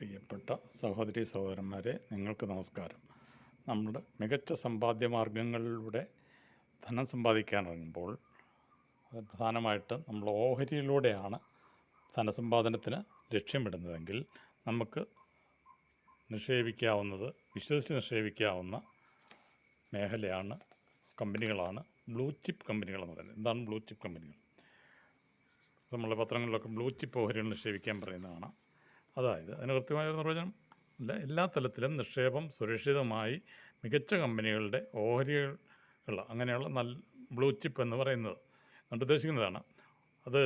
പ്രിയപ്പെട്ട സഹോദരി സഹോദരന്മാരെ നിങ്ങൾക്ക് നമസ്കാരം. നമ്മുടെ മികച്ച സമ്പാദ്യ മാർഗങ്ങളിലൂടെ ധനം സമ്പാദിക്കാൻ ഇറങ്ങുമ്പോൾ പ്രധാനമായിട്ടും നമ്മൾ ഓഹരിയിലൂടെയാണ് ധനസമ്പാദനത്തിന് ലക്ഷ്യമിടുന്നതെങ്കിൽ നമുക്ക് നിക്ഷേപിക്കാവുന്നത് വിശ്വസിച്ച് നിക്ഷേപിക്കാവുന്ന മേഖലയാണ് കമ്പനികളാണ് ബ്ലൂ ചിപ്പ് കമ്പനികളെന്ന് പറയുന്നത്. എന്താണ് ബ്ലൂ ചിപ്പ് കമ്പനികൾ? നമ്മളെ പത്രങ്ങളിലൊക്കെ ബ്ലൂ ചിപ്പ് ഓഹരികൾ നിക്ഷേപിക്കാൻ പറയുന്നതാണ്. അതായത് അതിന് കൃത്യമായ ഒരു നിർവചനം ഇല്ല. എല്ലാ തലത്തിലും നിക്ഷേപം സുരക്ഷിതമായി മികച്ച കമ്പനികളുടെ ഓഹരികൾ അങ്ങനെയുള്ള നല്ല ബ്ലൂ ചിപ്പ് എന്ന് പറയുന്നത് അതുകൊണ്ട് ഉദ്ദേശിക്കുന്നതാണ്. അത്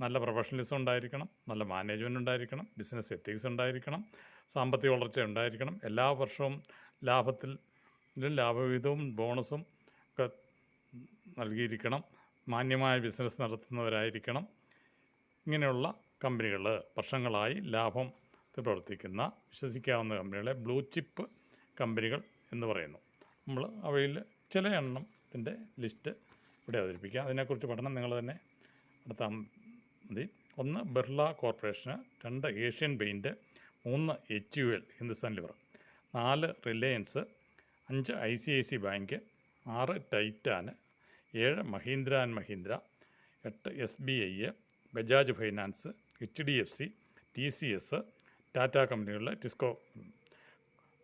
നല്ല പ്രൊഫഷണലിസം ഉണ്ടായിരിക്കണം നല്ല മാനേജ്മെന്റ് ഉണ്ടായിരിക്കണം ബിസിനസ് എത്തിക്സ് ഉണ്ടായിരിക്കണം സാമ്പത്തിക വളർച്ച ഉണ്ടായിരിക്കണം. എല്ലാ വർഷവും ലാഭത്തിൽ ലാഭവിഹിതവും ബോണസും ഒക്കെ നൽകിയിരിക്കണം. മാന്യമായ ബിസിനസ് നടത്തുന്നവരായിരിക്കണം. ഇങ്ങനെയുള്ള കമ്പനികൾ വർഷങ്ങളായി ലാഭം പ്രവർത്തിക്കുന്ന വിശ്വസിക്കാവുന്ന കമ്പനികളെ ബ്ലൂ ചിപ്പ് കമ്പനികൾ എന്ന് പറയുന്നു. നമ്മൾ അവയിൽ ചില എണ്ണത്തിന്റെ ലിസ്റ്റ് ഇവിടെ അവതരിപ്പിക്കാം. അതിനെക്കുറിച്ച് പഠനം നിങ്ങൾ തന്നെ നടത്താൻ മതി. ഒന്ന് ബിർള കോർപ്പറേഷന്. രണ്ട് ഏഷ്യൻ പെയിന്റ് മൂന്ന് H U L Hindustan lever. നാല് റിലയൻസ്. അഞ്ച് I C I C bank. ആറ് ടൈറ്റാന്. ഏഴ് മഹീന്ദ്ര ആൻഡ് മഹീന്ദ്ര. എട്ട് S B I Bajaj finance. H D F C T C S Tata കമ്പനികളിലെ TISCO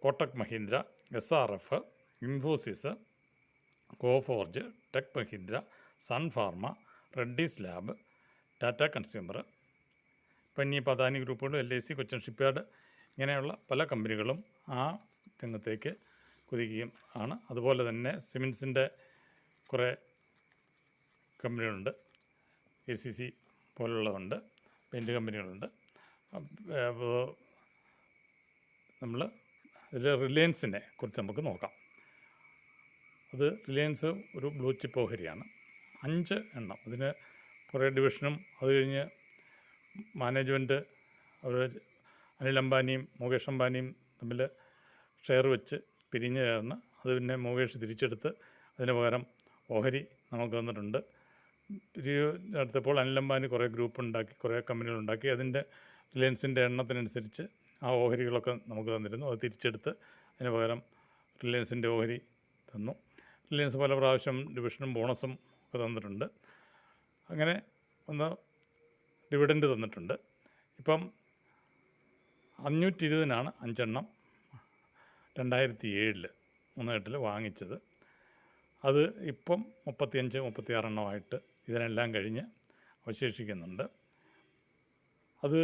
Kotak Mahindra S R F Infosys Coforge tech Mahindra Sun pharma Reddy's lab Tata consumer ഇപ്പം ഇനി പതാനി ഗ്രൂപ്പുകളും L I C Cochin shipyard ഇങ്ങനെയുള്ള പല കമ്പനികളും ആ രംഗത്തേക്ക് കുതിക്കുകയും ആണ്. അതുപോലെ തന്നെ സിമെൻസിന്റെ കുറേ കമ്പനികളുണ്ട് എ സി സി പോലുള്ളതുണ്ട്. പെയിന്റ് കമ്പനികളുണ്ട് അപ്പോൾ നമ്മൾ ഇതിൽ റിലയൻസിനെ കുറിച്ച് നമുക്ക് നോക്കാം. അത് റിലയൻസ് ഒരു ബ്ലൂ ചിപ്പ് ഓഹരിയാണ്. അഞ്ച് എണ്ണം. അതിന് കുറേ ഡിവിഷനും അത് കഴിഞ്ഞ് മാനേജ്മെന്റ് അവർ അനിൽ അംബാനിയും മുകേഷ് അംബാനിയും തമ്മിൽ ഷെയർ വെച്ച് പിരിഞ്ഞ് ചേർന്ന് അത് പിന്നെ മുകേഷ് തിരിച്ചെടുത്ത് അതിന് പകരം ഓഹരി നമുക്ക് തന്നിട്ടുണ്ട്. എടുത്തപ്പോൾ അനിൽ അംബാനി കുറേ ഗ്രൂപ്പ് ഉണ്ടാക്കി കുറേ കമ്പനികൾ ഉണ്ടാക്കി അതിന്റെ റിലയൻസിന്റെ എണ്ണത്തിനനുസരിച്ച് ആ ഓഹരികളൊക്കെ നമുക്ക് തന്നിരുന്നു. അത് തിരിച്ചെടുത്ത് അതിന് പകരം റിലയൻസിന്റെ ഓഹരി തന്നു. റിലയൻസ് പല പ്രാവശ്യം ഡിവിഷനും ബോണസും ഒക്കെ തന്നിട്ടുണ്ട്. അങ്ങനെ ഒന്ന് ഡിവിഡൻഡ് തന്നിട്ടുണ്ട്. ഇപ്പം അഞ്ഞൂറ്റി ഇരുപതിനാണ് അഞ്ചെണ്ണം രണ്ടായിരത്തി ഏഴിൽ മൂന്ന് വാങ്ങിച്ചത്. അത് ഇപ്പം മുപ്പത്തിയഞ്ച് മുപ്പത്തിയാറെണ്ണമായിട്ട് ഇതിനെല്ലാം കഴിഞ്ഞ് അവശേഷിക്കുന്നുണ്ട്. അത്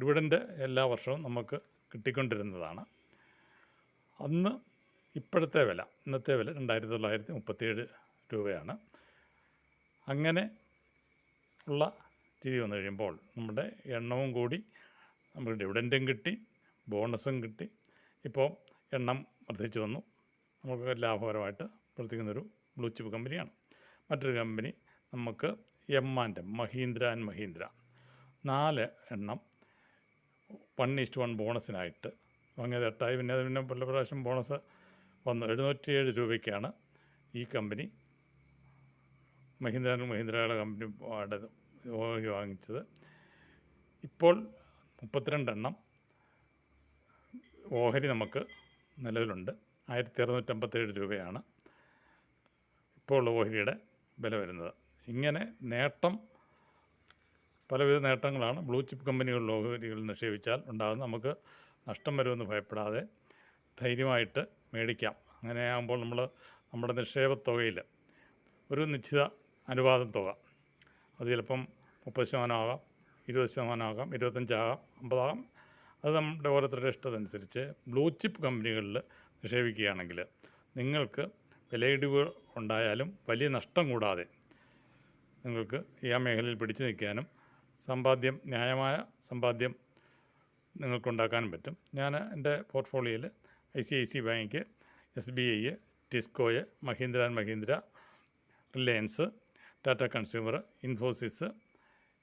ഡിവിഡന്റ് എല്ലാ വർഷവും നമുക്ക് കിട്ടിക്കൊണ്ടിരുന്നതാണ്. അന്ന് ഇപ്പോഴത്തെ വില ഇന്നത്തെ വില രണ്ടായിരത്തി തൊള്ളായിരത്തി മുപ്പത്തിയേഴ് രൂപയാണ്. അങ്ങനെ ഉള്ള രീതി വന്നു കഴിയുമ്പോൾ നമ്മുടെ എണ്ണവും കൂടി നമുക്ക് ഡിവിഡന്റും കിട്ടി ബോണസും കിട്ടി. ഇപ്പോൾ എണ്ണം വർദ്ധിച്ചു വന്നു. നമുക്ക് ലാഭകരമായിട്ട് പ്രവർത്തിക്കുന്നൊരു ബ്ലൂ ചിപ്പ് കമ്പനിയാണ് മറ്റൊരു കമ്പനി നമുക്ക് M and M Mahindra and Mahindra നാല് എണ്ണം വൺ ഈസ്റ്റ് വൺ ബോണസിനായിട്ട് വാങ്ങിയത് എട്ടായി. പിന്നെ അത് പിന്നെ പല പ്രാവശ്യം ബോണസ് വന്നു. എഴുന്നൂറ്റിയേഴ് രൂപയ്ക്കാണ് ഈ കമ്പനി മഹീന്ദ്ര ആൻഡ് മഹീന്ദ്രയുടെ കമ്പനി ഓഹരി വാങ്ങിച്ചത്. ഇപ്പോൾ മുപ്പത്തിരണ്ടെണ്ണം ഓഹരി നമുക്ക് നിലവിലുണ്ട്. ആയിരത്തി അറുന്നൂറ്റമ്പത്തേഴ് രൂപയാണ് ഇപ്പോൾ ഉള്ള വില വരുന്നത്. ഇങ്ങനെ നേട്ടം പലവിധ നേട്ടങ്ങളാണ് ബ്ലൂ ചിപ്പ് കമ്പനികളിൽ ഓഹരികൾ നിക്ഷേപിച്ചാൽ ഉണ്ടാകുന്ന നമുക്ക് നഷ്ടം വരുമെന്ന് ഭയപ്പെടാതെ ധൈര്യമായിട്ട് മേടിക്കാം. അങ്ങനെ ആകുമ്പോൾ നമ്മൾ നമ്മുടെ നിക്ഷേപ തുകയിൽ ഒരു നിശ്ചിത അനുപാതം തുക. അത് ചിലപ്പം മുപ്പത് ശതമാനമാകാം ഇരുപത് ശതമാനമാകാം ഇരുപത്തഞ്ചാകാം അമ്പതാകാം അത് നമ്മുടെ ഓരോരുത്തരുടെ ഇഷ്ടത്തിനനുസരിച്ച് ബ്ലൂ ചിപ്പ് കമ്പനികളിൽ നിക്ഷേപിക്കുകയാണെങ്കിൽ നിങ്ങൾക്ക് വിലയിടിവ് ഉണ്ടായാലും വലിയ നഷ്ടം കൂടാതെ നിങ്ങൾക്ക് ഈ ആ മേഖലയിൽ പിടിച്ചു നിൽക്കാനും സമ്പാദ്യം ന്യായമായ സമ്പാദ്യം നിങ്ങൾക്കുണ്ടാക്കാനും പറ്റും. ഞാൻ എന്റെ പോർട്ട്ഫോളിയോയിൽ I C I C bank S B I ടിസ്കോയ് Mahindra and Mahindra Reliance Tata consumer Infosys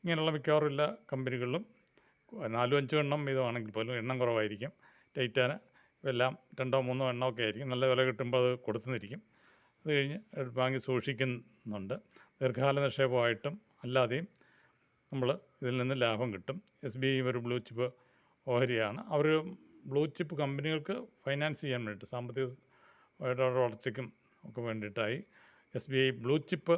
ഇങ്ങനെയുള്ള മിക്കവാറും എല്ലാ കമ്പനികളിലും നാലും അഞ്ചും എണ്ണം വീതമാണെങ്കിൽ പോലും എണ്ണം കുറവായിരിക്കും. ടൈറ്റാന് എല്ലാം രണ്ടോ മൂന്നോ എണ്ണമൊക്കെ ആയിരിക്കും. നല്ല വില കിട്ടുമ്പോൾ അത് കൊടുത്തുനിന്നിരിക്കും. അത് കഴിഞ്ഞ് ബാങ്കിൽ സൂക്ഷിക്കുന്നുണ്ട്. ദീർഘകാല നിക്ഷേപമായിട്ടും അല്ലാതെയും നമ്മൾ ഇതിൽ നിന്ന് ലാഭം കിട്ടും. എസ് ബി ഐ ഒരു ബ്ലൂ ചിപ്പ് ഓഹരിയാണ്. അവർ ബ്ലൂ ചിപ്പ് കമ്പനികൾക്ക് ഫൈനാൻസ് ചെയ്യാൻ വേണ്ടിയിട്ട് സാമ്പത്തിക വളർച്ചയ്ക്കും ഒക്കെ വേണ്ടിയിട്ടായി S B I blue chip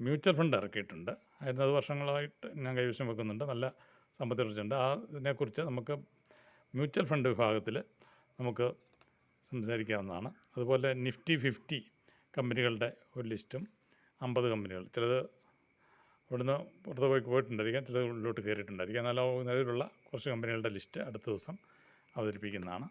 mutual fund ഇറക്കിയിട്ടുണ്ട്. അതിനത് വർഷങ്ങളായിട്ട് ഞാൻ കൈവശം വെക്കുന്നുണ്ട്. നല്ല സാമ്പത്തിക വളർച്ചയുണ്ട്. ആ ഇതിനെക്കുറിച്ച് നമുക്ക് മ്യൂച്വൽ ഫണ്ട് വിഭാഗത്തിൽ നമുക്ക് സംസാരിക്കാവുന്നതാണ്. അതുപോലെ നിഫ്റ്റി ഫിഫ്റ്റി കമ്പനികളുടെ ഒരു ലിസ്റ്റും അമ്പത് കമ്പനികൾ. ചിലത് ഇവിടുന്ന് പുറത്ത് പോയി പോയിട്ടുണ്ടായിരിക്കാം ചിലത് ഉള്ളിലോട്ട് കയറിയിട്ടുണ്ടായിരിക്കാം. എന്നാൽ ആ നിലവിലുള്ള കുറച്ച് കമ്പനികളുടെ ലിസ്റ്റ് അടുത്ത ദിവസം അവതരിപ്പിക്കുന്നതാണ്.